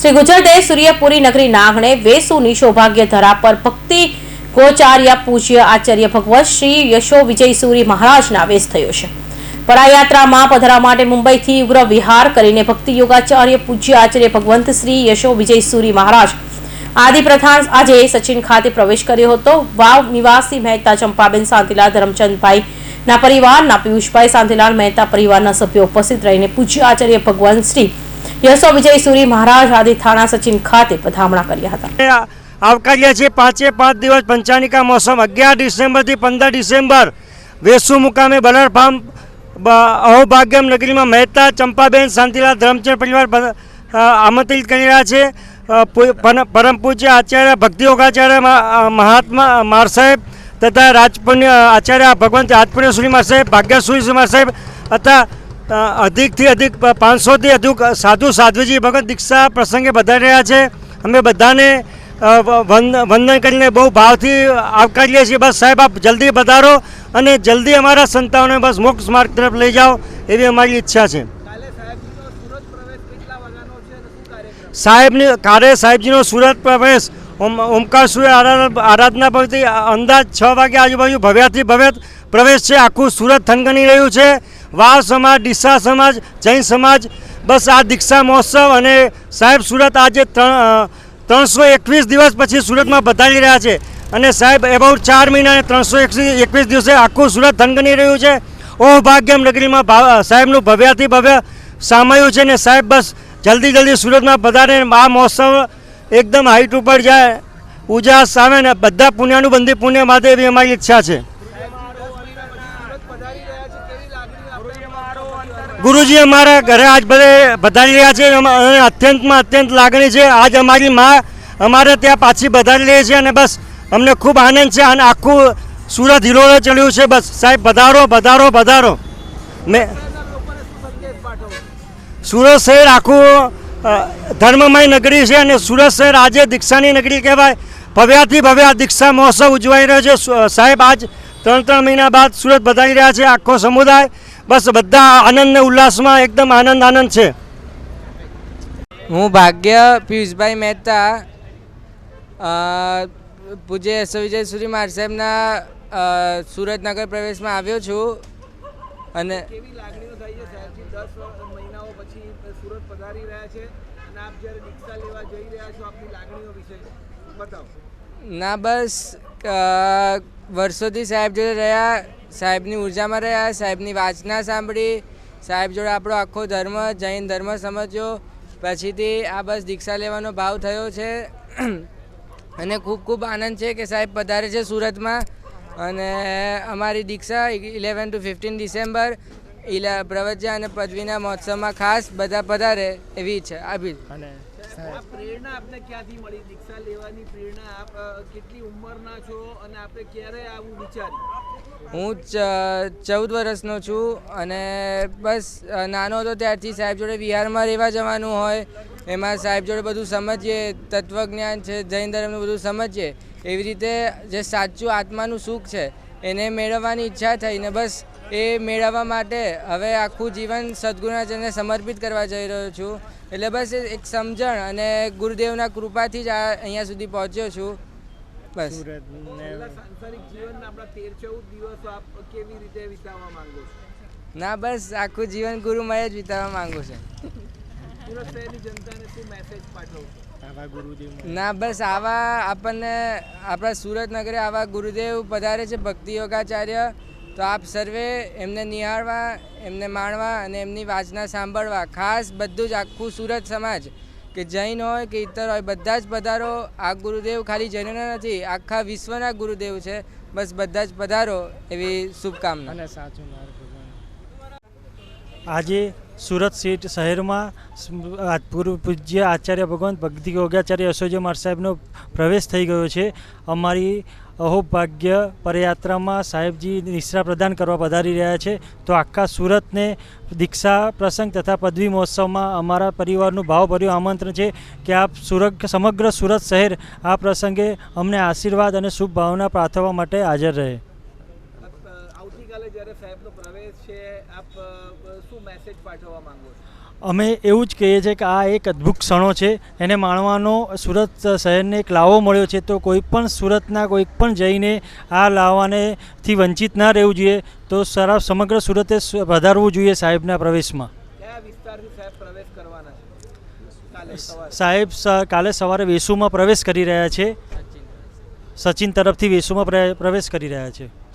શ્રી ગુજરાતે સૂર્યપુરી નગરી નાગણે વેસુની સૌભાગ્ય ધરા પર ભક્તિ ગોચાર્ય પૂજ્ય આચાર્ય ભગવત શ્રી યશો વિજય સૂરી મહારાજના વેશ થયો છે. પરાયાત્રામાં પધરા માટે મુંબઈથી ઉગ્ર વિહાર કરીને ભક્તિ યોગાચાર્ય પૂજ્ય આચાર્ય ભગવંત શ્રી યશો વિજય સૂરી મહારાજ આદિ પ્રથાન આજે સચિન ખાતે પ્રવેશ કર્યો હતો. વાવ નિવાસી મહેતા ચંપાબેન શાંતિલાલ ધરમચંદભાઈ ના પરિવારના પિયુષભાઈ શાંતિલાલ મહેતા પરિવારના સભ્યો ઉપસ્થિત રહીને પૂજ્ય આચાર્ય ભગવાન શ્રી યશો વિજય સુરી મહારાજ આદિ થાણા સચિન ખાતે પધામણા કર્યા હતા. આવકાર્યા છે પાંચે પાંચ દિવસ પંચાનિકા મોસમ અગિયાર ડિસેમ્બરથી પંદર ડિસેમ્બર. વેસુ મુકામે બલર ફાર્મ અહોભાગ્યમ નગરીમાં મહેતા ચંપાબેન શાંતિલાલ ધરમચંદ પરિવાર આમંત્રિત કરી રહ્યા છે. પરમ પૂજ્ય આચાર્ય ભક્તિ યોગાચાર્ય મહાત્મા માર સાહેબ તથા રાજપુણ્ય આચાર્ય ભગવંત રાજપુણ્ય સુરી માર સાહેબ ભાગ્યસુરી સુરી માર સાહેબ તથા અધિકથી અધિક પાંચસોથી અધિક સાધુ સાધ્વીજી ભગત દીક્ષા પ્રસંગે વધારી રહ્યા છે. અમે બધાને વંદન કરીને બહુ ભાવથી આવકારીએ છીએ. બસ સાહેબ આપ જલ્દી વધારો અને જલ્દી અમારા સંતાનોને બસ મોક્ષ માર્ગ તરફ લઈ જાઓ એવી અમારી ઈચ્છા છે. સાહેબની કારે સાહેબજીનો સુરત પ્રવેશ. ઓમ ઓમકાર સૂર્ય આરા- આરાધના પરથી અંદાજ છ વાગે આજુબાજુ ભવ્યાથી ભવ્ય પ્રવેશ છે. આખું સુરત થનગની રહ્યું છે. વાર સમાજ, ડીસા સમાજ, જૈન સમાજ, બસ આ દીક્ષા મહોત્સવ અને સાહેબ સુરત આજે ત્રણ ત્રણસો એકવીસ દિવસ પછી સુરતમાં બતાવી રહ્યા છે. અને સાહેબ એબાઉટ ચાર મહિના અને ત્રણસો એકવીસ દિવસે આખું સુરત ધનગની રહ્યું છે. ઓહ ભાગ્યમ નગરીમાં સાહેબનું ભવ્યાથી ભવ્ય સામાયું છે ને સાહેબ, બસ જલ્દી જલ્દી સુરતમાં બધાને આ મહોત્સવ એકદમ હાઈટ ઉપર જાય, ઉજાસ આવે ને બધા પુણ્યાનું બંધી પુણ્ય એવી અમારી ઈચ્છા છે. ગુરુજી અમારા ઘરે આજ બધે વધારી રહ્યા છે અત્યંતમાં અત્યંત લાગણી છે. આજ અમારી માં અમારે ત્યાં પાછી વધારી રહી છે અને બસ અમને ખૂબ આનંદ છે અને આખું સુરત હિરોળે ચડ્યું છે. બસ સાહેબ, વધારો વધારો વધારો. મેં સુરત શહેર આખું ધર્મમય નગરી છે અને સુરત શહેર આજે દીક્ષાની નગરી કહેવાય. ભવ્યાથી ભવ્ય દીક્ષા મહોત્સવ ઉજવાઈ રહ્યો છે. સાહેબ, આજ ત્રણ ત્રણ મહિના બાદ સુરત બધાઈ રહ્યા છે. આખો સમુદાય બસ બધા આનંદ ને ઉલ્લાસમાં એકદમ આનંદ આનંદ છે. હું ભાગ્ય પિયુષભાઈ મહેતા પૂજ્ય યશો વિજય સુરી માર સાહેબના સુરતનગર પ્રવેશમાં આવ્યો છું. અને કેવી લાગણીઓ થઈ છે સાહેબજી? દસ વ- મહિનાઓ પછી સુરત પધારી રહ્યા છે અને આપ જ્યારે દીક્ષા લેવા જઈ રહ્યા છો આપની લાગણીઓ વિશે બતાવો. ના બસ વર્ષોથી સાહેબ જોડે રહ્યા. સાહેબની ઉર્જામાં રહ્યા સાહેબની વાંચના સાંભળી. સાહેબ જોડે આપણો આખો ધર્મ જૈન ધર્મ સમજ્યો. પછીથી આ બસ દીક્ષા લેવાનો ભાવ થયો છે. અને ખૂબ ખૂબ આનંદ છે કે સાહેબ પધારે છે સુરતમાં. અને અમારી દીક્ષા ઇલેવન ટુ ફિફ્ટીન ડિસેમ્બર ઇલા પ્રવચન અને પદવીના મહોત્સવમાં ખાસ બધા પધારે એવી છે આવી અને પ્રેરણા આપને ક્યાંથી મળી? દીક્ષા લેવાની પ્રેરણા આપ કેટલી ઉંમરના છો અને આપણે ક્યારે આવું વિચાર્યું? હું ચૌદ વર્ષનો છું અને બસ નાનો હતો ત્યારથી સાહેબ જોડે વિહારમાં રહેવા જવાનું હોય, એમાં સાહેબ જોડે બધું સમજીએ, તત્વજ્ઞાન છે, જૈન ધર્મનું બધું સમજીએ, એવી રીતે જે સાચું આત્માનું સુખ છે, એને મેળવવાની ઈચ્છા થઈ ને બસ એ મેળવવા માટે હવે આખું જીવન સદગુરુનાચરણને સમર્પિત કરવા જઈ રહ્યો છું. એટલે બસ એક સમજણ અને ગુરુદેવના કૃપાથી જ આ અહીંયા સુધી પહોંચ્યો છું. બસ. સાંસારિક જીવનના આપણા તેર ચૌદ દિવસો આપ કેવી રીતે વિતાવવા માંગો છો? ના બસ આખું જીવન ગુરુમય જ વિતાવવા માંગુ છો. ના બસ આવા આપણને આપણા સુરત નગરે આવા ગુરુદેવ પધારે છે ભક્તિ યોગાચાર્ય. તો આપ સર્વે એમને નિહાળવા એમને માણવા અને એમની વાંચના સાંભળવા. ખાસ બધું જ આખું સુરત સમાજ કે જૈન હોય કે ઇતર હોય, બધા જ પધારો. આ ગુરુદેવ ખાલી જૈનોના નથી, આખા વિશ્વના ગુરુદેવ છે. બસ બધા જ પધારો એવી શુભકામના. આજે સુરત સીટ શહેરમાં પૂર્વ પૂજ્ય આચાર્ય ભગવંત ભક્તિ યોગાચાર્ય યશોજી મહારાજ સાહેબનો પ્રવેશ થઈ ગયો છે. અમારી અહોભાગ્ય પદયાત્રામાં સાહેબજી નિશ્રા પ્રદાન કરવા પધારી રહ્યા છે. તો આખા સુરતને દીક્ષા પ્રસંગ તથા પદવી મહોત્સવમાં અમારા પરિવારનું ભાવભર્યું આમંત્રણ છે કે આપ સુરત સમગ્ર સુરત શહેર આ પ્રસંગે અમને આશીર્વાદ અને શુભ ભાવના પાઠવવા માટે હાજર રહે. આવતીકાલે જ્યારે સાહેબનો પ્રવેશ છે આપ શું મેસેજ પાઠવવા માંગો છો? અમે એવું જ કહીએ છીએ કે આ એક અદ્ભુત ક્ષણો છે. એને માણવાનો સુરત શહેરને એક લાવો મળ્યો છે. તો કોઈ પણ સુરતના કોઈ પણ જઈને આ લાવાને થી વંચિત ના રહેવું જોઈએ. તો સરા સમગ્ર સુરતે વધારવું જોઈએ સાહેબના પ્રવેશમાં. સાહેબ કાલે સવારે. વેસુમાં પ્રવેશ કરી રહ્યા છે. સચિન. તરફથી વેસુમાં પ્રવેશ કરી રહ્યા છે.